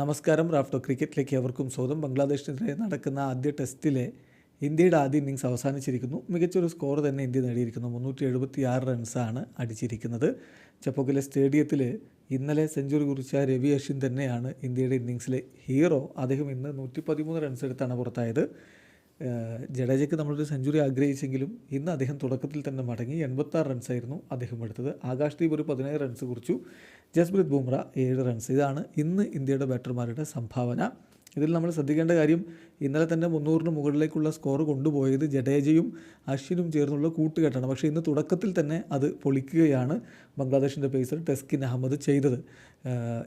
നമസ്കാരം റാഫ്റ്റോ ക്രിക്കറ്റിലേക്ക് എവർക്കും സ്വാഗതം. ബംഗ്ലാദേശിനെതിരെ നടക്കുന്ന ആദ്യ ടെസ്റ്റിലെ ഇന്ത്യയുടെ ആദ്യ ഇന്നിങ്സ് അവസാനിച്ചിരിക്കുന്നു. മികച്ചൊരു സ്കോർ തന്നെ ഇന്ത്യ നേടിയിരിക്കുന്നു. മുന്നൂറ്റി എഴുപത്തി ആറ് റൺസാണ് അടിച്ചിരിക്കുന്നത്. ചപ്പോക്കിലെ സ്റ്റേഡിയത്തിൽ ഇന്നലെ സെഞ്ചുറി കുറിച്ച രവി അശ്വിൻ തന്നെയാണ് ഇന്ത്യയുടെ ഇന്നിങ്സിലെ ഹീറോ. അദ്ദേഹം ഇന്ന് നൂറ്റി പതിമൂന്ന് റൺസ് എടുത്താണ് പുറത്തായത്. ജഡേജയ്ക്ക് നമ്മളൊരു സെഞ്ചുറി ആഗ്രഹിച്ചെങ്കിലും ഇന്ന് അദ്ദേഹം തുടക്കത്തിൽ തന്നെ മടങ്ങി എൺപത്താറ് റൺസായിരുന്നു അദ്ദേഹം എടുത്തത്. ആകാശ്ദീപ് ഒരു പതിനേഴ് റൺസ് കുറിച്ചു. ജസ്പ്രീത് ബുംറ ഏഴ് റൺസ് ഇതാണ് ഇന്ന് ഇന്ത്യയുടെ ബാറ്റർമാരുടെ സംഭാവന. ഇതിൽ നമ്മൾ ശ്രദ്ധിക്കേണ്ട കാര്യം ഇന്നലെ തന്നെ മുന്നൂറിന് മുകളിലേക്കുള്ള സ്കോർ കൊണ്ടുപോയത് ജഡേജയും അശ്വിനും ചേർന്നുള്ള കൂട്ടുകെട്ടാണ്. പക്ഷേ ഇന്ന് തുടക്കത്തിൽ തന്നെ അത് പൊളിക്കുകയാണ് ബംഗ്ലാദേശിന്റെ പേസർ ടെസ്കിൻ അഹമ്മദ് ചെയ്തത്.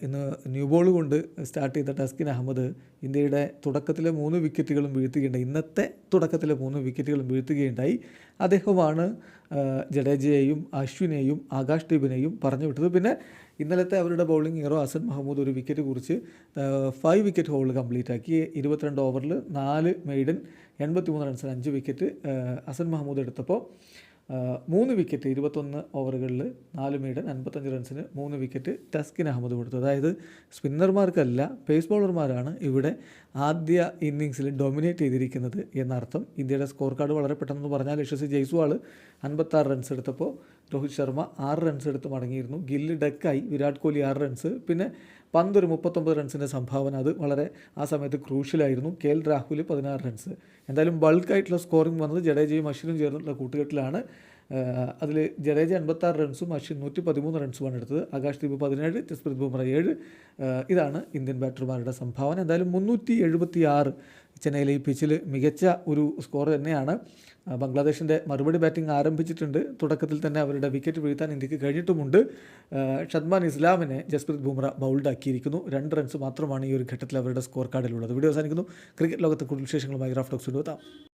ഇന്ന് ന്യൂ ബോൾ കൊണ്ട് സ്റ്റാർട്ട് ചെയ്ത ടെസ്കിൻ അഹമ്മദ് ഇന്ത്യയുടെ തുടക്കത്തിലെ മൂന്ന് വിക്കറ്റുകളും വീഴ്ത്തുകയുണ്ടായി. ഇന്നത്തെ തുടക്കത്തിലെ മൂന്ന് വിക്കറ്റുകളും വീഴ്ത്തുകയുണ്ടായി. അദ്ദേഹമാണ് ജഡേജയെയും അശ്വിനെയും ആകാശ് ദീപിനെയും പറഞ്ഞു വിട്ടത്. പിന്നെ ഇന്നലത്തെ അവരുടെ ബൗളിംഗ് ഹീറോ അസൻ മഹമ്മൂദ് ഒരു വിക്കറ്റ് കുറിച്ച് ഫൈവ് വിക്കറ്റ് ഹോൾ കംപ്ലീറ്റ് ആക്കി. ഇരുപത്തിരണ്ട് ഓവറിൽ നാല് മെയ്ഡൻ എൺപത്തി മൂന്ന് റൺസിന് അഞ്ച് വിക്കറ്റ് അസൻ മഹമ്മൂദ് എടുത്തപ്പോൾ മൂന്ന് വിക്കറ്റ് ഇരുപത്തൊന്ന് ഓവറുകളിൽ നാല് മീഡൻ അൻപത്തഞ്ച് റൺസിന് മൂന്ന് വിക്കറ്റ് ടസ്കിൻ അഹമ്മദ് കൊടുത്തു. അതായത് സ്പിന്നർമാർക്കല്ല പേസ് ബോളർമാരാണ് ഇവിടെ ആദ്യ ഇന്നിങ്സിൽ ഡൊമിനേറ്റ് ചെയ്തിരിക്കുന്നത് എന്നർത്ഥം. ഇന്ത്യയുടെ സ്കോർ കാർഡ് വളരെ പെട്ടെന്ന് പറഞ്ഞാൽ യശസ്വി ജയ്സ്വാൾ അൻപത്താറ് റൺസ് എടുത്തപ്പോൾ രോഹിത് ശർമ്മ ആറ് റൺസ് എടുത്ത് മടങ്ങിയിരുന്നു. ഗില്ല് ഡെക്കായി വിരാട് കോഹ്ലി ആറ് റൺസ് പിന്നെ പന്ത് ഒരു മുപ്പത്തൊമ്പത് റൺസിന്റെ സംഭാവന. അത് വളരെ ആ സമയത്ത് ക്രൂഷ്യലായിരുന്നു. കെ എൽ രാഹുൽ പതിനാറ് റൺസ്. എന്തായാലും ബൾക്കായിട്ടുള്ള സ്കോറിംഗ് വന്നത് ജഡേജയും അശ്വിനും ചേർന്നിട്ടുള്ള കൂട്ടുകെട്ടിലാണ്. അതിൽ ജഡേജ എൺപത്താറ് റൺസും അശ്വിൻ നൂറ്റി പതിമൂന്ന് റൺസുമാണ് എടുത്തത്. ആകാശ് ദീപ് പതിനേഴ് ജസ്പ്രീത് ബുംറ ഏഴ്. ഇതാണ് ഇന്ത്യൻ ബാറ്റർമാരുടെ സംഭാവന. എന്തായാലും മുന്നൂറ്റി എഴുപത്തി ആറ് ചെന്നൈയിലെ ഈ പിച്ചിൽ മികച്ച ഒരു സ്കോർ തന്നെയാണ്. ബംഗ്ലാദേശിന്റെ മറുപടി ബാറ്റിംഗ് ആരംഭിച്ചിട്ടുണ്ട്. തുടക്കത്തിൽ തന്നെ അവരുടെ വിക്കറ്റ് വീഴ്ത്താൻ ഇന്ത്യയ്ക്ക് കഴിഞ്ഞിട്ടുമുണ്ട്. ഷദ്മാൻ ഇസ്ലാമിനെ ജസ്പ്രീത് ബുംറ ബൗൾഡാക്കിയിരിക്കുന്നു രണ്ട് റൺസ് മാത്രമാണ് ഈ ഒരു ഘട്ടത്തിൽ അവരുടെ സ്കോർ കാർഡിലുള്ളത് വീഡിയോ അവസാനിക്കുന്നു. ക്രിക്കറ്റ് ലോകത്തെ കൂടുതൽ വിശേഷങ്ങളുമായി റാഫ്റ്റോക്സ് കൊണ്ടുവെത്താം